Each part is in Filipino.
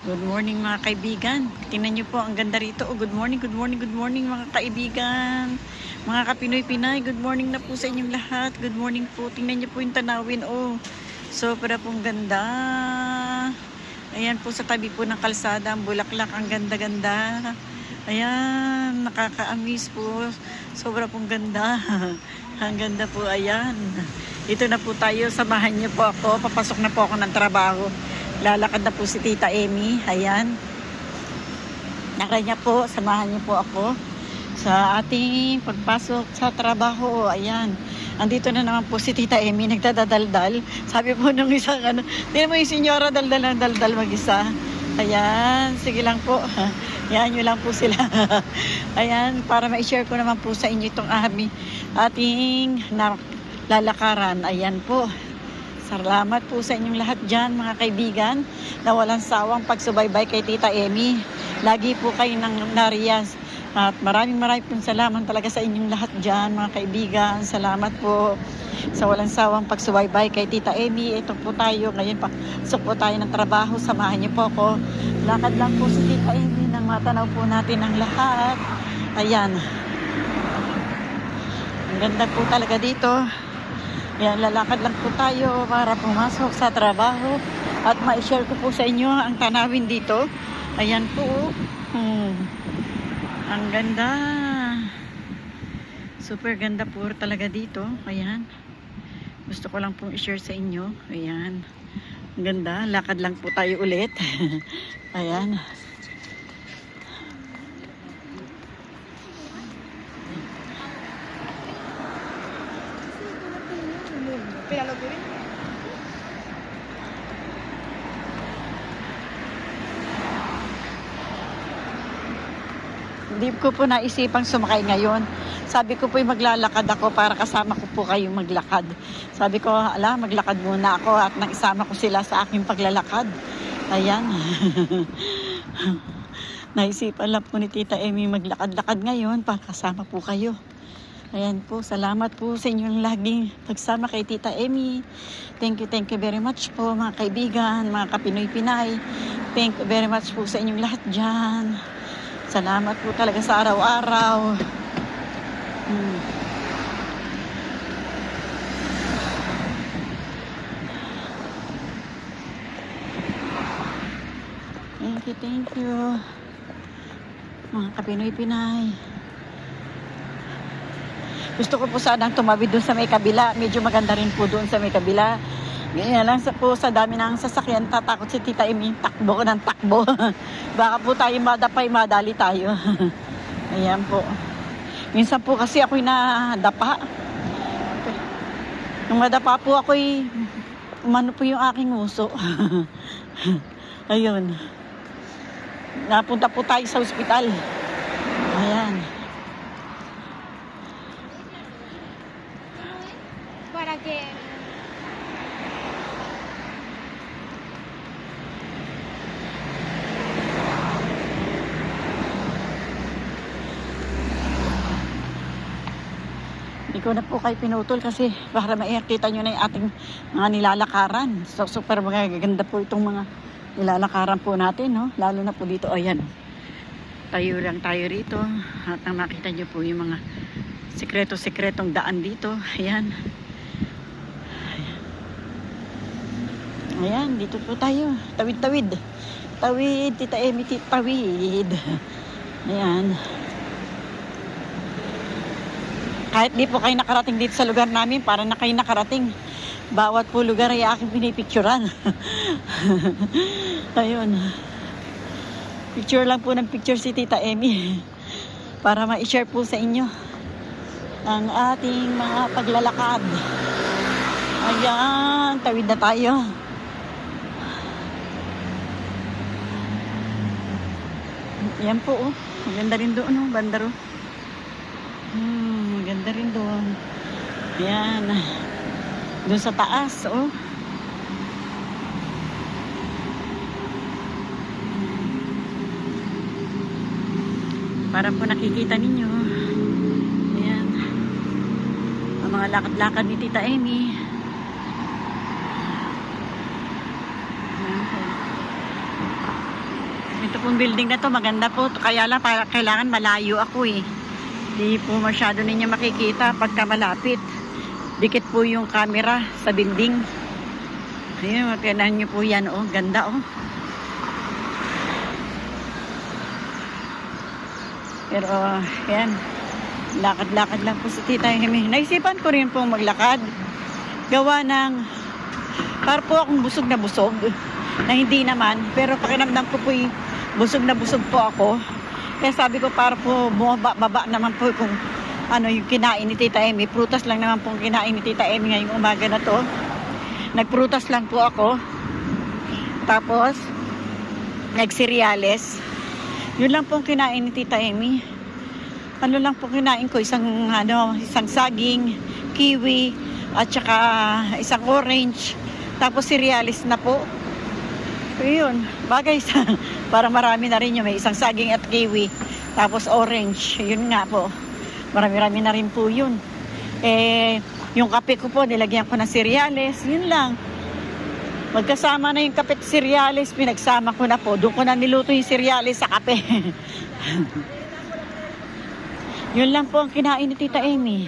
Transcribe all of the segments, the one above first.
Good morning mga kaibigan. Tingnan niyo po ang ganda rito. Oh, good morning, good morning, good morning mga kaibigan. Mga kapinoy-pinay, good morning na po sa inyong lahat. Good morning po. Tingnan niyo po yung tanawin. Oh, sobra pong ganda. Ayan po sa tabi po ng kalsada, ang bulaklak, ang ganda-ganda. Ayan, nakaka-amaze po. Sobra pong ganda. ang ganda po, ayan. Ito na po tayo, samahan niyo po ako. Papasok na po ako ng trabaho. Lalakad na po si Tita Amy. Ayan. Nakanya po, samahan niyo po ako sa ating pagpasok sa trabaho. Ayan. Andito na naman po si Tita Amy, nagdadaldal. Sabi po nung isang ano, hindi mo yung senyora daldal ng daldal mag-isa. Ayan, sige lang po. Yan nyo lang po sila. Ayan, para ma-share ko naman po sa inyo itong aming ating lalakaran. Ayan po. Salamat po sa inyong lahat dyan, mga kaibigan, na walang sawang pagsubaybay kay Tita Amy. Lagi po kayo nang nariyas. At maraming maraming pong salamat talaga sa inyong lahat dyan, mga kaibigan. Salamat po sa walang sawang pagsubaybay kay Tita Amy. Ito po tayo. Ngayon pa, po tayo ng trabaho. Samahan niyo po ako. Lakad lang po si Tita Amy nang matanaw po natin ang lahat. Ayan. Ang ganda po talaga dito. Yan, lalakad lang po tayo para pumasok sa trabaho at ma-share ko po sa inyo ang tanawin dito. Ayan po. Hmm. Ang ganda. Super ganda po talaga dito. Ayan. Gusto ko lang pong i-share sa inyo. Ayan. Ang ganda. Lakad lang po tayo ulit. Ayan. Hindi ko po naisipang sumakay ngayon. Sabi ko po maglalakad ako para kasama ko po kayong maglakad. Sabi ko, ala, maglakad muna ako at nang isama ko sila sa aking paglalakad. Ayan. Naisipan lang po ni Tita Amy maglakad-lakad ngayon para kasama po kayo. Ayan po, salamat po sa inyong laging pagsama kay Tita Amy. Thank you, thank you very much po mga kaibigan, mga kapinoy-pinay. Thank you very much po sa inyong lahat dyan. Salamat po talaga sa araw-araw. Hmm. Thank you, thank you. Mga kapinoy-pinay. Gusto ko po sanang tumawid doon sa may kabila. Medyo maganda rin po doon sa may kabila. Ganyan lang sa po sa dami ng sasakyan. Tatakot si Tita Amy. Takbo ko ng takbo. Baka po tayo madapay, madali tayo. Ayan po. Minsan po kasi ako'y nadapa. Nung madapa po ako'y umano po yung aking uso. Ayun. Napunta po tayo sa ospital. Ayan. para que Hindi ko na po kayo pinutol kasi para maikita nyo na yung ating mga nilalakaran. So, super magaganda po itong mga nilalakaran po natin, no? Lalo na po dito, ayan. Tayo lang tayo rito at ang makita nyo po yung mga sikreto-sikretong daan dito. Ayan. Ayan, dito po tayo. Tawid-tawid. Tawid, tita Emi, tawid. Ayan. Kahit di po kayo nakarating dito sa lugar namin, para na kayo nakarating. Bawat po lugar ay aking pinipicturan. Ayun. Picture lang po ng picture si Tita Emi. Para ma-share po sa inyo ang ating mga paglalakad. Ayan, tawid na tayo. Yan po, oh. Ang ganda rin doon, oh. Bandaro. Ganda rin doon. Yan. Doon sa taas, oh. Para po nakikita ninyo. Ayan. Ang mga lakad-lakad ni Tita Amy. Ito pong building na to, maganda po. Kaya lang, para, kailangan malayo ako eh. Hindi po masyado ninyo makikita pagka malapit. Dikit po yung camera sa building. Ayun, tingnan nyo po yan, oh. Ganda, oh. Pero, yan. Lakad-lakad lang po si Tita Hemi. Naisipan ko rin pong maglakad. Gawa ng, para po akong busog na busog. Na hindi naman. Pero pakinamdam ko po yung busog na busog po ako. Kaya sabi ko para po bumaba baba naman po kung ano yung kinain ni Tita Emi. Prutas lang naman po kinain ni Tita Emi ngayong umaga na to. Nagprutas lang po ako. Tapos, nagsiryales. Yun lang po ang kinain ni Tita Emi. Ano lang po kinain ko, isang ano, isang saging, kiwi, at saka isang orange. Tapos cerealis na po. So, yun, bagay sa, para marami na rin yun. May isang saging at kiwi. Tapos orange. Yun nga po. Marami-rami na rin po yun. Eh, yung kape ko po, nilagyan ko ng cereales. Yun lang. Magkasama na yung kape at cereales, pinagsama ko na po. Doon ko na niluto yung cereales sa kape. Yun lang po ang kinain ni Tita Amy.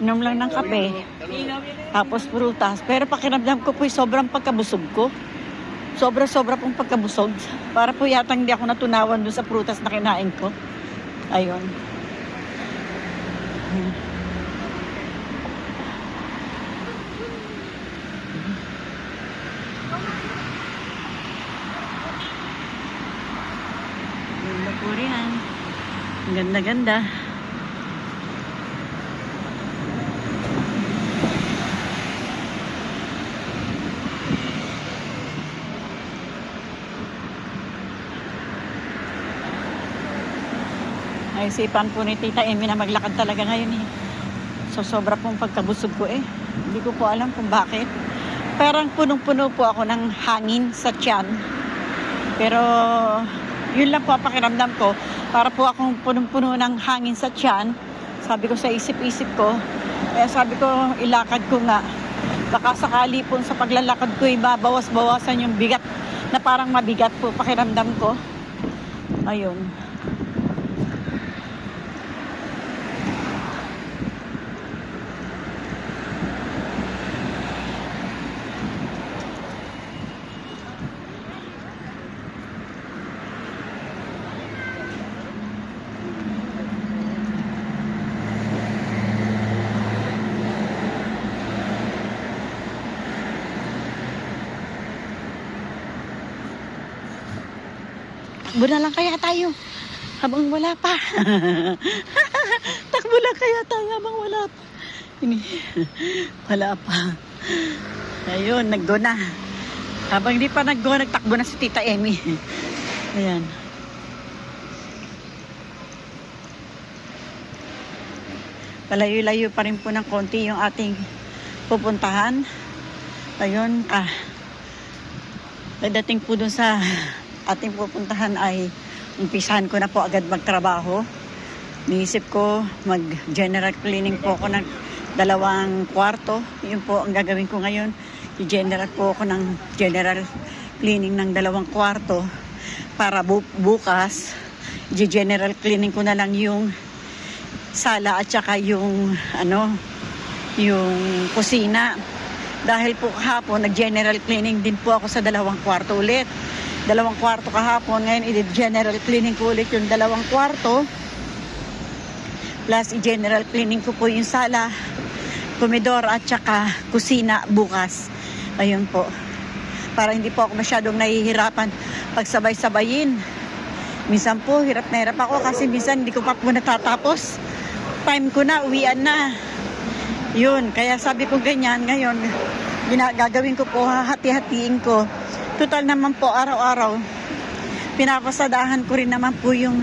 Inom lang ng kape. Tapos prutas. Pero pakiramdam ko po sobrang pagkabusog ko. Sobra-sobra pong pagkabusog. Para po yata hindi ako natunawan doon sa prutas na kinain ko. Ayun. Ang Ganda-ganda. Naisipan po ni Tita Amy na maglakad talaga ngayon eh. So sobra pong pagkabusog ko eh. Hindi ko po alam kung bakit. Parang punong-puno po ako ng hangin sa tiyan. Pero yun lang po ang pakiramdam ko. Para po akong punong-puno ng hangin sa tiyan. Sabi ko sa isip-isip ko. Kaya sabi ko ilakad ko nga. Baka sakali po sa paglalakad ko ibabawas-bawasan yung bigat na parang mabigat po pakiramdam ko. Ayun. Takbo na lang kaya tayo. Habang wala pa. Takbo lang kaya tayo habang wala pa. Ini, wala pa. Ayun, naggo na. Habang hindi pa naggo, nagtakbo na si Tita Emmy. Ayan. Palayo-layo pa rin po ng konti yung ating pupuntahan. Ayun, ah, Pagdating po dun sa ating pupuntahan ay umpisahan ko na po agad magtrabaho. Niisip ko mag-general cleaning po ako ng dalawang kwarto. Yun po ang gagawin ko ngayon. I-general po ako ng general cleaning ng dalawang kwarto para bu- bukas i-general cleaning ko na lang yung sala at saka yung ano yung kusina dahil po kahapon, nag-general cleaning din po ako sa dalawang kwarto ulit. Dalawang kwarto kahapon, ngayon i-general cleaning ko ulit yung dalawang kwarto. Plus, i-general cleaning ko po yung sala, komedor at saka kusina bukas. Ayun po. Para hindi po ako masyadong nahihirapan pagsabay-sabayin. Minsan po, hirap na hirap ako kasi minsan hindi ko pa po natatapos. Time ko na, uwian na. Yun, kaya sabi ko ganyan ngayon, gagawin ko po, hati-hatiin ko. Total naman po, araw-araw, pinapasadahan ko rin naman po yung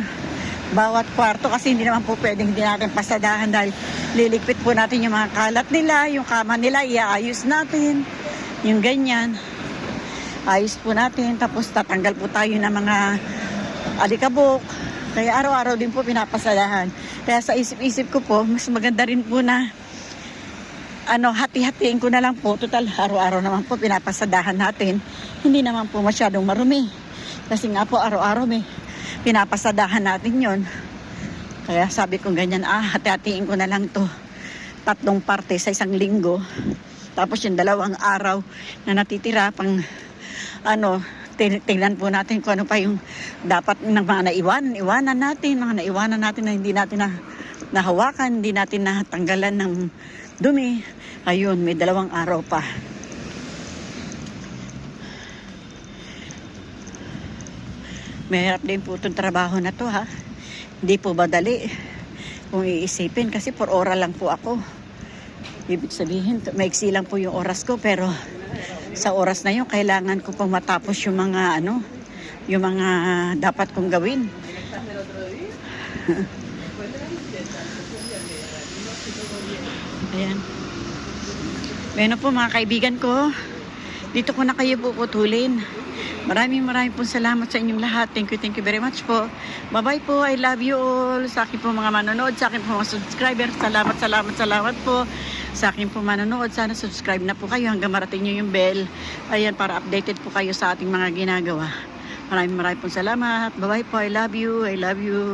bawat kwarto kasi hindi naman po pwedeng hindi natin pasadahan dahil liligpit po natin yung mga kalat nila, yung kama nila, iaayos natin, yung ganyan. Ayos po natin, tapos tatanggal po tayo ng mga alikabok. Kaya araw-araw din po pinapasadahan. Kaya sa isip-isip ko po, mas maganda rin po na ano, hati-hatiin ko na lang po. Total, araw-araw naman po pinapasadahan natin. Hindi naman po masyadong marumi. Kasi nga po araw-araw may pinapasadahan natin yon. Kaya sabi ko ganyan, ah, hati-hatiin ko na lang to. Tatlong parte sa isang linggo. Tapos yung dalawang araw na natitira pang ano, tin- tingnan po natin kung ano pa yung dapat ng mga naiwanan, iwanan natin, mga naiwanan natin na hindi natin na nahawakan, hindi natin natanggalan ng dumi. Ayun, may dalawang araw pa. Mahirap din po itong trabaho na to ha. Hindi po madali kung iisipin kasi por oras lang po ako. Ibig sabihin, maiksi lang po yung oras ko pero sa oras na yun, kailangan ko pang matapos yung mga ano, yung mga dapat kong gawin. Ayan. Bueno po mga kaibigan ko, dito ko na kayo puputulin. Maraming maraming po salamat sa inyong lahat. Thank you, thank you very much po. Bye-bye po. I love you all. Sa akin po mga manonood, sa akin po mga subscriber. Salamat, salamat, salamat po. Sa akin po manonood, sana subscribe na po kayo hanggang marating nyo yung bell. Ayan, para updated po kayo sa ating mga ginagawa. Maraming maraming po salamat. Bye-bye po. I love you. I love you.